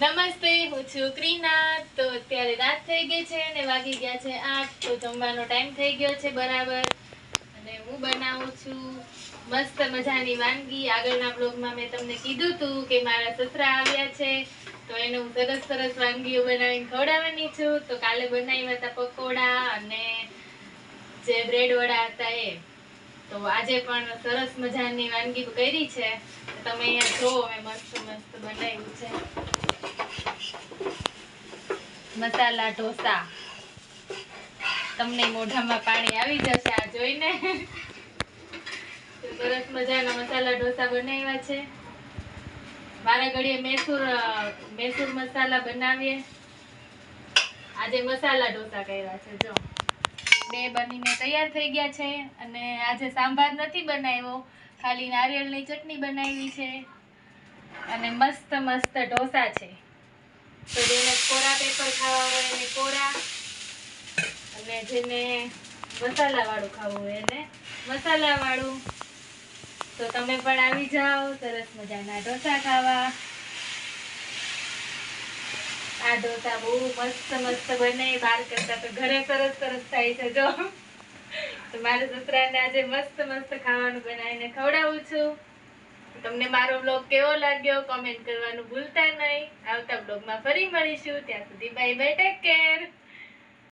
નમસ્તે, હું છું ક્રીના. તો અત્યારે રાત થઈ ગઈ છે અને વાગી ગયા છે આઠ. તો જમવાનો ટાઈમ થઈ ગયો છે બરાબર. અને હું બનાવું છું મસ્ત મજાની વાનગી. આગળના બ્લોગમાં મેં તમને કીધું હતું કે મારા સસરા આવ્યા છે. તો એને હું સરસ સરસ વાનગીઓ બનાવીને ખવડાવવાની છું. તો કાલે બનાવ્યા હતા પકોડા અને જે બ્રેડ વડા હતા એ. તો આજે પણ સરસ મજાની વાનગી કરી છે. તમે અહીંયા જોવો મેં મસ્ત મસ્ત બનાવ્યું છે. મસાલા, ઢોસા. તમને મોઢામાં પાણી આવી જશે, આ જોઈને. સરસ મજાના મસાલા, ઢોસા બનાવ્યા છે. મારા ઘડીએ મેસૂર મેસૂર મસાલા બનાવીએ. આજે મસાલા, ઢોસા કર્યા છે, જો. બે બનીને તૈયાર થઈ ગયા છે અને આજે સાંભાર નથી બનાવ્યો. ખાલી નારિયેળની ચટણી બનાવી છે. અને મસ્ત મસ્ત ઢોસા છે. તો જેને કોરા પેપર ખાવા હોય એને કોરા અને જેને મસાલા વાળું ખાવું હોય એને મસાલા વાળું તો તમે પણ આવી જાઓ, સરસ મજાના ઢોસા ખાવા. આ ઢોસા બહુ મસ્ત મસ્ત બને, બહાર કરતા તો ઘરે સરસ સરસ થાય છે જો. તો મારા સસરાને આજે મસ્ત મસ્ત ખાવાનું બનાવીને ખવડાવું છું. તમને મારો બ્લોગ કેવો લાગ્યો કોમેન્ટ કરવાનું ભૂલતા નહીં. આવતા બ્લોગમાં ફરી મળીશું. ત્યાં સુધી બાય બાય ટેક કેર